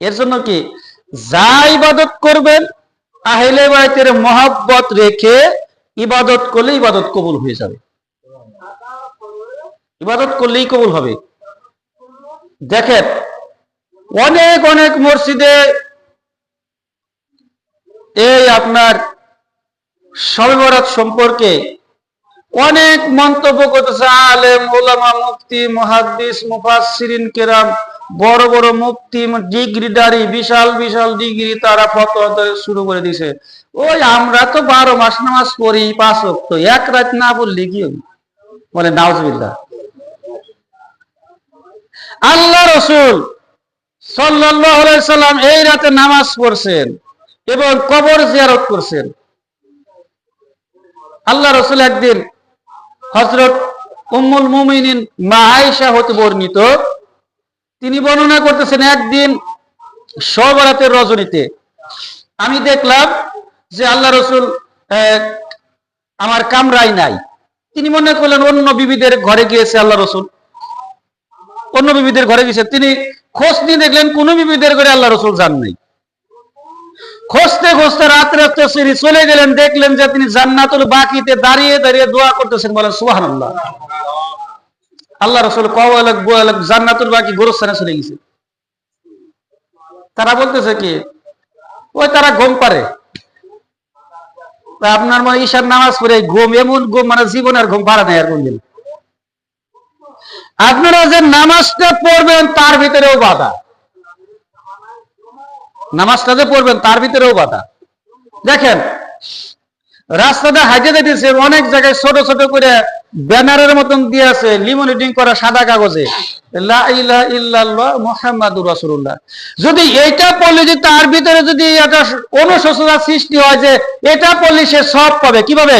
এর জন্য কি? যা ইবাদত করবেন, আহলে বাইতের মহাব্বত রেখে ইবাদত করলে ইবাদত কবুল হয়ে যাবে। ইবাদত করলেই কবুল হবে। দেখেন, অনেক অনেক মসজিদে এই আপনার শবে সম্পর্কে অনেক মন্তব্য করতেছে আলেম ওলামা মুফতি, মুহাদ্দিস, মুফাসসিরিন, কেরাম, বড় বড় মুফতি ডিগ্রিদারি বিশাল বিশাল ডিগ্রি তারা ফতোয়া শুরু করে দিছে। ওই আমরা তো বারো মাস নামাজ পড়ি পাঁচ তো এক রাত না বললি কি বলে, নাউজবিল্লাহ। আল্লাহ রসুল সাল্লাম এই রাতে নামাজ পড়ছেন এবং কবর জিয়ারত করছেন। আল্লাহ রসুল একদিন হজরত উম্মুল মুমিনিন মা আয়েশা হতে বর্ণিত। তিনি বর্ণনা করতেছেন, একদিন সবরাতের রজনীতে আমি দেখলাম যে আল্লাহ রসুল আমার কামরাই নাই। তিনি মনে করলেন, অন্য বিবিদের ঘরে গিয়েছে আল্লাহ রসুল। অন্য বিবিদের ঘরে গিয়েছে। তিনি খোঁজ নিয়ে দেখলেন, কোন বিবিদের ঘরে আল্লাহ রসুল যান নাই। খুঁজতে খুঁজতে রাত্রে রাত্রে সিঁড়ি চলে গেলেন, দেখলেন যে তিনি জান্নাতুল বাকিতে দাঁড়িয়ে দাঁড়িয়ে দোয়া করতেছেন, বলেন সুবাহান আল্লাহ আল্লাহ রসুল কওয়ালক বোয়ালক জান্নাতুল বাকি গোরস্থানে চলে গেছে। তারা বলতেছে কি, ওই তারা ঘুম পারে। আপনার মানে ঈশার নামাজ পড়ে ঘুম এমন ঘুম মানে জীবন আর ঘুম পারে নাই আর কোনদিন। আপনারা যে নামাজটা পড়বেন, তার ভিতরেও বাধা। নামাজটা যে পড়বেন, তার ভিতরেও বাধা। দেখেন, রাস্তাটা হাইটে দিতেছে অনেক জায়গায় ছোট ছোট করে ব্যানারের মতন দিয়ে আছে লিমিনেটিং করা সাদা কাগজে। যদি এইটা পড়লে যদি তার ভিতরে যদি একটা অনুশোচনা সৃষ্টি হয় যে এটা পড়লে সে সব পাবে কীভাবে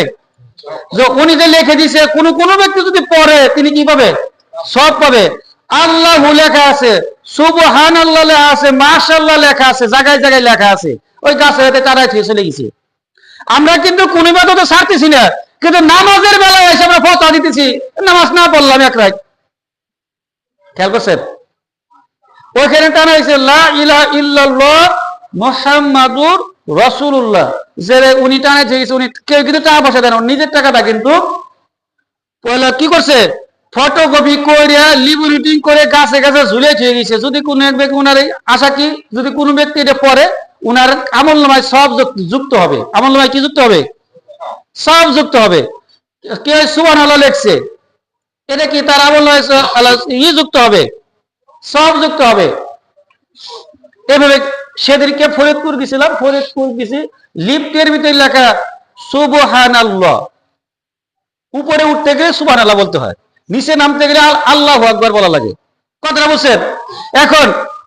যে উনি যে লিখে দিছে, কোন কোন ব্যক্তি যদি পড়ে, তিনি কি পাবে? সব পাবে। আল্লাহ লেখা আছে সুবহান আল্লাহ লেখা আছে মাশাল্লাহ লেখা আছে, জায়গায় জায়গায় লেখা আছে। ওই গাছের হাতে কারাই থেকে চলে গেছে। আমরা কিন্তু কোন তো ছাড়তেছি না, কিন্তু নামাজের বেলায় এসে আমরা ফতা দিতেছি, নামাজ না পড়লাম এক রাত। খেয়াল করছেন? ওইখানে টানা হয়েছে লা ইলাহা ইল্লাল্লাহ মুহাম্মাদুর রাসূলুল্লাহ। যে উনি টানে গেছে, উনি কেউ কিন্তু টাকা পয়সা দেন নিজের টাকাটা কিন্তু পয়লা কি করছে? ফটোকপি করে লিবুরিটিং করে গাছে গাছে ঝুলে থুয়ে গেছে যদি কোনো এক ব্যক্তি উনার আশা কি? যদি কোনো ব্যক্তি এটা পড়ে, উনার আমল নামায় সব যুক্ত- হবে। আমল নামায় কি যুক্ত হবে? সব যুক্ত হবে। কে সুবান আল্লাহ লেখছে? এটা কি তার আমল ই যুক্ত হবে? সব যুক্ত হবে। এভাবে সেদিনকে ফরিদপুর গেছিলাম। ফরিদপুর গেছি, লিফটের ভিতরে লেখা সুবহান আল্লাহ উপরে উঠতে গেলে সুবহান আল্লাহ বলতে হয়। নিচে নামতে গেলে আল্লাহ আকবর বলা লাগে। কথাটা বুঝছেন? এখন